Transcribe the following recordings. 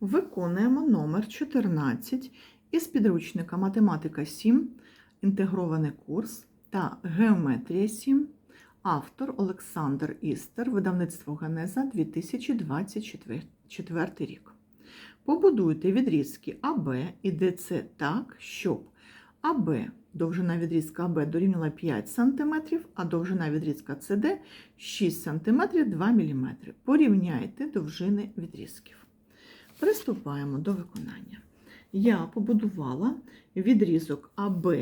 Виконуємо номер 14 із підручника Математика 7, інтегрований курс та Геометрія 7, автор Олександр Істер, видавництво Генеза 2024 рік. Побудуйте відрізки АБ і ДЦ так, щоб АБ, довжина відрізка АБ дорівнювала 5 см, а довжина відрізка СД 6 см 2 мм. Порівняйте довжини відрізків. Приступаємо до виконання. Я побудувала відрізок АБ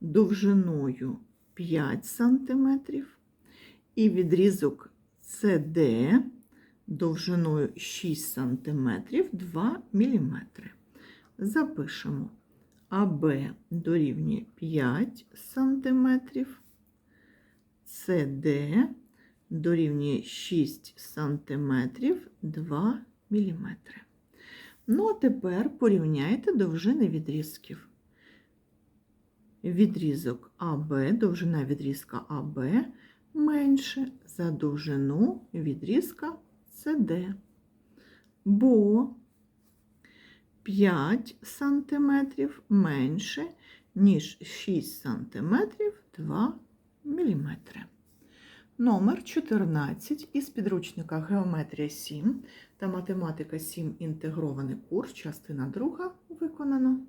довжиною 5 см і відрізок СД довжиною 6 см 2 мм. Запишемо АБ дорівнює 5 см, СД дорівнює 6 см 2 мм. Ну, а тепер порівняйте довжини відрізків. Відрізок АБ, довжина відрізка АБ менше за довжину відрізка СД. Бо 5 см менше, ніж 6 см 2 мм. Номер 14 із підручника Геометрія 7 та Математика 7 інтегрований курс, частина 2 виконано.